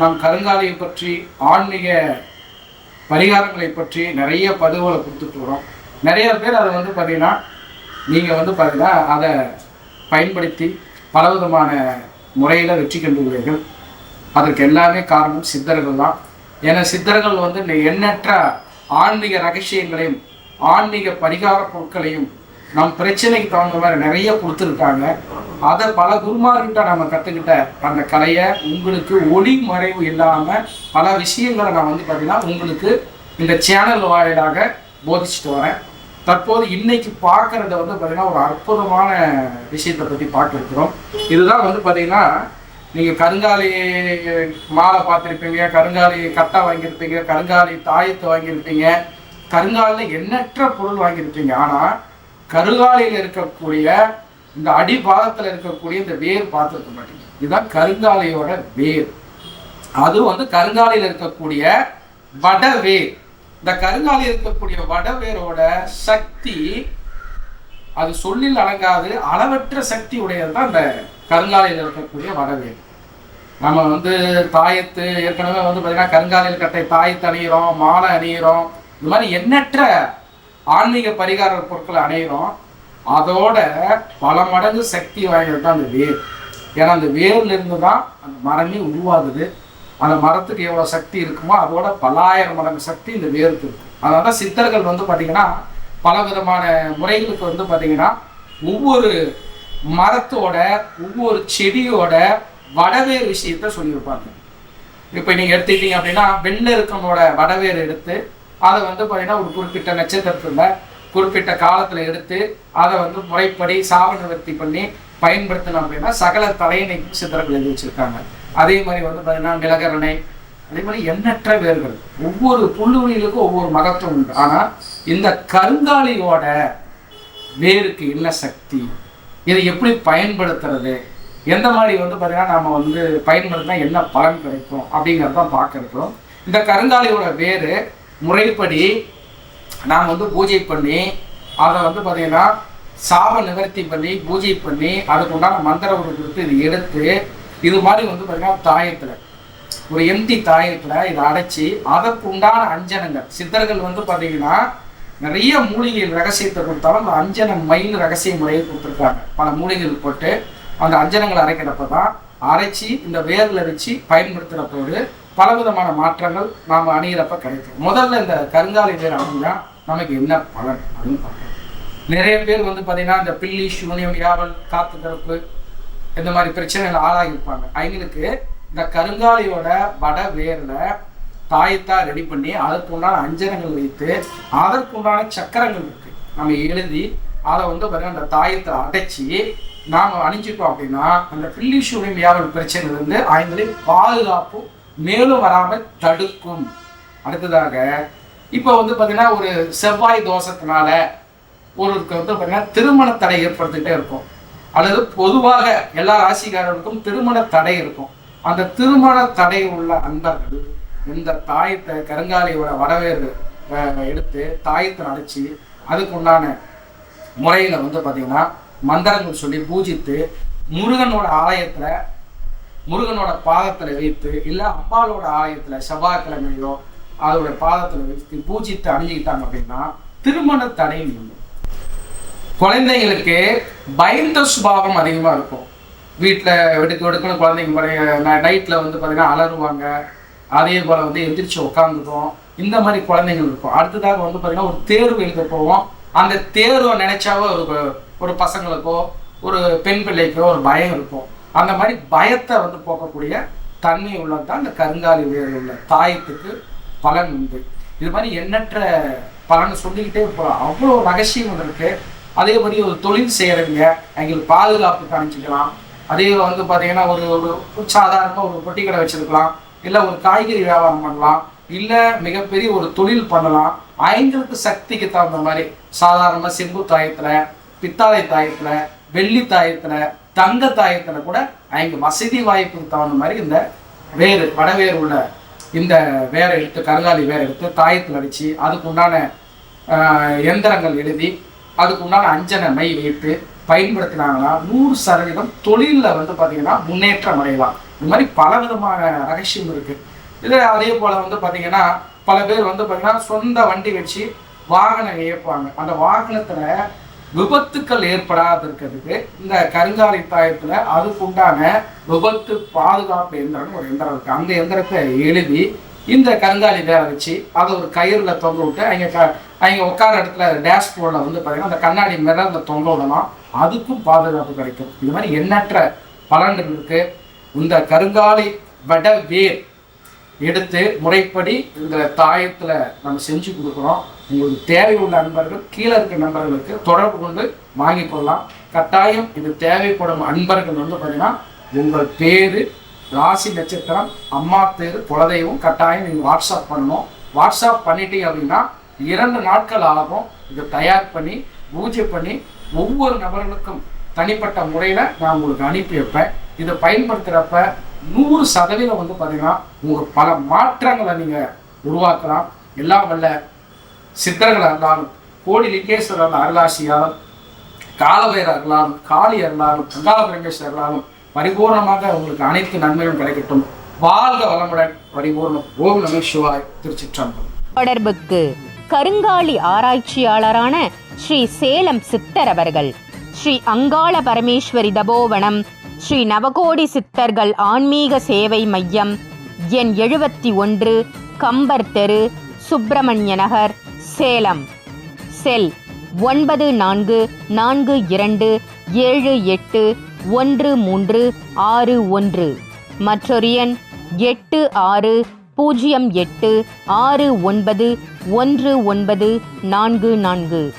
நாம் கருங்காலியை பற்றி ஆன்மீக பரிகாரங்களை பற்றி நிறைய பதிவுகளை கொடுத்துட்டு வரோம். நிறைய பேர் அதை வந்து பார்த்தீங்கன்னா நீங்கள் வந்து பார்த்தீங்கன்னா அதை பயன்படுத்தி பலவிதமான முறையில் வெற்றி கண்டுள்ளீர்கள். அதற்கு எல்லாமே காரணம் சித்தர்கள் தான். ஏன்னா சித்தர்கள் வந்து எண்ணற்ற ஆன்மீக ரகசியங்களையும் ஆன்மீக பரிகார பொருட்களையும் நம் பிரச்சனைக்கு தகுந்த மாதிரி நிறைய கொடுத்துருக்காங்க. அதை பல குருமார்கிட்ட நம்ம கற்றுக்கிட்ட அந்த கலையை உங்களுக்கு ஒளி மறைவு இல்லாமல் பல விஷயங்களை நான் வந்து பார்த்தீங்கன்னா உங்களுக்கு இந்த சேனல் வாயிலாக போதிச்சுட்டு வரேன். தற்போது இன்னைக்கு பார்க்கறத வந்து பார்த்தீங்கன்னா ஒரு அற்புதமான விஷயத்தை பற்றி பார்த்துருக்குறோம். இதுதான் வந்து பார்த்தீங்கன்னா நீங்கள் கருங்காலி மாலை பார்த்துருப்பீங்க கருங்காலி கட்டை வாங்கியிருப்பீங்க கருங்காலி தாயத்தை வாங்கியிருப்பீங்க. கருங்காலில் எண்ணற்ற பொருள் வாங்கியிருப்பீங்க. ஆனால் கருங்காலையில் இருக்கக்கூடிய இந்த அடிபாகத்தில் இருக்கக்கூடிய இந்த வேர் பார்த்துருக்க மாட்டீங்க. இதுதான் கருங்காலையோட வேர். அது வந்து கருங்காலையில் இருக்கக்கூடிய வடவேர் இந்த கருங்காலையில் இருக்கக்கூடிய வடவேரோட சக்தி அது சொல்லில் அடங்காது அளவற்ற சக்தி உடையது தான் இந்த கருங்காலையில் இருக்கக்கூடிய வடவேர் நம்ம வந்து தாயத்து ஏற்கனவே வந்து பார்த்தீங்கன்னா கருங்காலையில் கட்டை தாயத்து அணியிறோம் மாலை அணியிறோம். இது மாதிரி எண்ணற்ற ஆன்மீக பரிகார பொருட்களை அணியிறோம். அதோட பல மடங்கு சக்தி வாய்ந்தது தான் அந்த வேர். ஏன்னா அந்த வேர்லேருந்து தான் அந்த மரமே உருவாகுது. அந்த மரத்துக்கு எவ்வளோ சக்தி இருக்குமோ அதோட பல்லாயிரம் மடங்கு சக்தி இந்த வேருக்கு இருக்கு. அதனால தான் சித்தர்கள் வந்து பார்த்திங்கன்னா பல விதமான முறைகளுக்கு வந்து பார்த்திங்கன்னா ஒவ்வொரு மரத்தோட ஒவ்வொரு செடியோட வடவேர் விஷயத்த சொல்லியிருப்பாங்க. இப்போ நீங்கள் எடுத்துக்கிட்டீங்க அப்படின்னா வெள்ளருக்கனோட வடவேறு வடவேர் எடுத்து அதை வந்து பார்த்தீங்கன்னா ஒரு குறிப்பிட்ட நட்சத்திரத்தில் குறிப்பிட்ட காலத்தில் எடுத்து அதை வந்து முறைப்படி சாவ நிவர்த்தி பண்ணி பயன்படுத்தணும் அப்படின்னா சகல தலையணை சித்திரங்கள் எழுதி வச்சுருக்காங்க. அதே மாதிரி வந்து பார்த்தீங்கன்னா நிலகரணை அதே மாதிரி எண்ணற்ற வேர்கள். ஒவ்வொரு புல்லுவெளிகளுக்கும் ஒவ்வொரு மகத்துவம் உண்டு. ஆனால் இந்த கருங்காலியோட வேருக்கு என்ன சக்தி? இதை எப்படி பயன்படுத்துறது? எந்த மாதிரி வந்து பார்த்தீங்கன்னா நம்ம வந்து பயன்படுத்தினா என்ன பலன் கிடைக்கும் அப்படிங்கிறத தான் இந்த கருங்காலியோட வேர் முறைப்படி நாம் வந்து பூஜை பண்ணி அதை வந்து பார்த்தீங்கன்னா சாப நிவர்த்தி பண்ணி பூஜை பண்ணி அதுக்கு உண்டான மந்திர ஒரு கொடுத்து இது எடுத்து இது மாதிரி வந்து பார்த்தீங்கன்னா தாயத்தில் ஒரு எம்டி தாயத்தில் இதை அடைச்சி அதற்குண்டான அஞ்சனங்கள். சித்தர்கள் வந்து பார்த்தீங்கன்னா நிறைய மூலிகைகள் ரகசியத்தை கொடுத்தாலும் அந்த அஞ்சன மயில் ரகசிய முறையை கொடுத்துருக்காங்க. பல மூலிகைகள் போட்டு அந்த அஞ்சனங்களை அரைக்கிறப்ப தான் அரைச்சி இந்த வேர்ல வச்சு பயன்படுத்துகிறப்போது பலவிதமான மாற்றங்கள் நாம் அணியிறப்ப கிடைக்கும். முதல்ல இந்த கருங்காலி வேர் அணிஞ்சா நமக்கு என்ன பலன் அப்படின்னு பார்க்கணும் நிறைய பேர் வந்து பார்த்தீங்கன்னா இந்த பில்லி சூனியம் யாவல் காத்து கருப்பு இந்த மாதிரி பிரச்சனைகள் ஆளாகியிருப்பாங்க. அவங்களுக்கு இந்த கருங்காலியோட வட வேரில் தாயத்தா ரெடி பண்ணி அதற்கு உண்டான அஞ்சனங்கள் வைத்து அதற்குண்டான சக்கரங்கள் இருக்கு. நம்ம எழுதி அதை வந்து பார்த்தீங்கன்னா அந்த தாயத்தை அடைச்சி நாம் அணிஞ்சிட்டோம் அப்படின்னா அந்த பில்லி சூனியம் யாவல் வந்து அவங்களை பாதுகாப்பு மேலும் வராமல் தடுக்கும். அடுத்ததாக இப்போ வந்து பார்த்தீங்கன்னா ஒரு செவ்வாய் தோஷத்தினால ஒருவருக்கு வந்து பார்த்தீங்கன்னா திருமண தடை ஏற்படுத்திட்டே இருக்கும். அல்லது பொதுவாக எல்லா ராசிக்காரர்களுக்கும் திருமண தடை இருக்கும். அந்த திருமண தடை உள்ள அன்பர்கள் இந்த தாயத்தை கருங்காலியோட வரவேறு எடுத்து தாயத்தை அடைச்சி அதுக்கு உண்டான முறையில் வந்து பார்த்தீங்கன்னா மந்திரங்கள் சொல்லி பூஜித்து முருகனோட ஆலயத்தில் முருகனோட பாதத்தில் வைத்து இல்லை அம்பாளோட ஆலயத்தில் செவ்வாய்க்கிழமையோ அதோட பாதத்தில் வைத்து பூஜித்து அணிஞ்சிக்கிட்டாங்க அப்படின்னா திருமண தடை நீங்கும் குழந்தைங்களுக்கு பயந்த சுபாவம் அதிகமாக இருக்கும். வீட்டில் வெடுக்க வெடுக்குன்னு குழந்தைங்க நைட்டில் வந்து பார்த்திங்கன்னா அலறுவாங்க. அதே போல் வந்து எந்திரிச்சு உட்காந்துக்கும் இந்த மாதிரி குழந்தைகள் இருக்கும். அடுத்ததாக வந்து பார்த்தீங்கன்னா ஒரு தேர்வு எழுத போவோம். அந்த தேர்வை நினைச்சாவே ஒரு ஒரு பசங்களுக்கோ ஒரு பெண் பிள்ளைக்கோ ஒரு பயம் இருக்கும். அந்த மாதிரி பயத்தை வந்து போக்கக்கூடிய தன்மை உள்ளது தான் இந்த கருங்காலி உயரில் உள்ள தாயத்துக்கு பலன் உண்டு. இது மாதிரி எண்ணற்ற பலன் சொல்லிக்கிட்டே போகலாம் அவ்வளோ ரகசியம் இருக்கு. அதே மாதிரி ஒரு தொழில் செய்கிறவங்க எங்களுக்கு பாதுகாப்பு காமிச்சிக்கலாம். அதே வந்து பார்த்தீங்கன்னா ஒரு ஒரு சாதாரணமாக ஒரு பொட்டி கடை இல்லை ஒரு காய்கறி வியாபாரம் பண்ணலாம். இல்லை மிகப்பெரிய ஒரு தொழில் பண்ணலாம். ஐங்களுக்கு சக்திக்கு தகுந்த மாதிரி சாதாரணமாக செம்பு தாயத்தில் பித்தாளை தாயத்தில் வெள்ளி தாயத்தில் தங்க தாயத்தில் கூட அங்கே வசதி வாய்ப்புக்கு தகுந்த மாதிரி இந்த வேறு வடவேர் உள்ள இந்த வேரை எடுத்து கருங்காலி வேரை எடுத்து தாயத்தில் அடித்து அதுக்கு உண்டான எந்திரங்கள் எழுதி அதுக்கு உண்டான அஞ்சனை மை வைத்து பயன்படுத்தினாங்கன்னா நூறு சதவீதம் தொழிலில் வந்து பார்த்தீங்கன்னா முன்னேற்றம் அடையலாம். இந்த மாதிரி பல விதமான ரகசியம் இருக்குது இதில் அதே போல் வந்து பார்த்தீங்கன்னா பல பேர் வந்து பார்த்தீங்கன்னா சொந்த வண்டி வச்சு வாகனம் இயக்குவாங்க. அந்த வாகனத்தில் விபத்துக்கள் ஏற்படாது இருக்கிறதுக்கு இந்த கருங்காலி தாயத்தில் அதுக்குண்டான விபத்து பாதுகாப்பு எந்திரம் ஒரு எந்திரம் இருக்கு. அந்த எந்திரத்தை எழுதி இந்த கருங்காலி வேற வச்சு அதை ஒரு கயிறில் தொங்க விட்டு அங்கே க அங்கே உட்கார இடத்துல டேஷ்போர்டில் வந்து பார்த்தீங்கன்னா அந்த கண்ணாடி மிரர்ல தொங்க விடலாம். அதுக்கும் பாதுகாப்பு கிடைக்கும். இது மாதிரி எண்ணற்ற பலன்கள் இருக்கு. இந்த கருங்காலி வட வேர் எடுத்து முறைப்படி இந்த தாயத்தில் நம்ம செஞ்சு கொடுக்குறோம். உங்களுக்கு தேவை உள்ள அன்பர்கள் கீழே இருக்க நண்பர்களுக்கு தொடர்பு கொண்டு வாங்கி கொள்ளலாம். கட்டாயம் இது தேவைப்படும் அன்பர்கள் வந்து பார்த்தீங்கன்னா உங்கள் பேரு ராசி நட்சத்திரம் அம்மா பேர் குலதெய்வம் கட்டாயம் நீங்கள் வாட்ஸ்அப் பண்ணணும். வாட்ஸ்அப் பண்ணிட்டீங்க அப்படின்னா இரண்டு நாட்கள் ஆகும் இதை தயார் பண்ணி பூஜை பண்ணி ஒவ்வொரு நபர்களுக்கும் தனிப்பட்ட முறையில் நான் உங்களுக்கு அனுப்பி வைப்பேன். இதை பயன்படுத்துகிறப்ப நூறு சதவீதம் வந்து பார்த்தீங்கன்னா உங்கள் பல மாற்றங்களை நீங்கள் உருவாக்கலாம். எல்லாம் வல்ல சித்தர்கள் இருந்தாலும் கோடி லிங்கேஸ்வரர் அருளாசியாலும் காலவேர் அருளாலும் காளி அருளாலும் கங்கால பிரங்கேஸ்வரர் அருளாலும் பரிபூர்ணமாக உங்களுக்கு அனைத்து நன்மைகளும் கிடைக்கட்டும். வாழ்க வளமுடன் பரிபூர்ணம் ஓம் நம சிவாய் திருச்சிற்றம்பலம். தொடர்புக்கு கருங்காலி ஆராய்ச்சியாளரான ஸ்ரீ சேலம் சித்தர் அவர்கள் ஸ்ரீ அங்காள பரமேஸ்வரி தபோவனம் ஸ்ரீ நவகோடி சித்தர்கள் ஆன்மீக சேவை மையம் எண் எழுபத்தி ஒன்று கம்பர் தெரு சுப்பிரமணிய நகர் சேலம். செல் ஒன்பது நான்கு நான்கு இரண்டு ஏழு எட்டு ஒன்று மூன்று ஆறு ஒன்று. மற்றொரு எண் எட்டு ஆறு பூஜ்ஜியம் எட்டு ஆறு ஒன்பது ஒன்று ஒன்பது நான்கு நான்கு.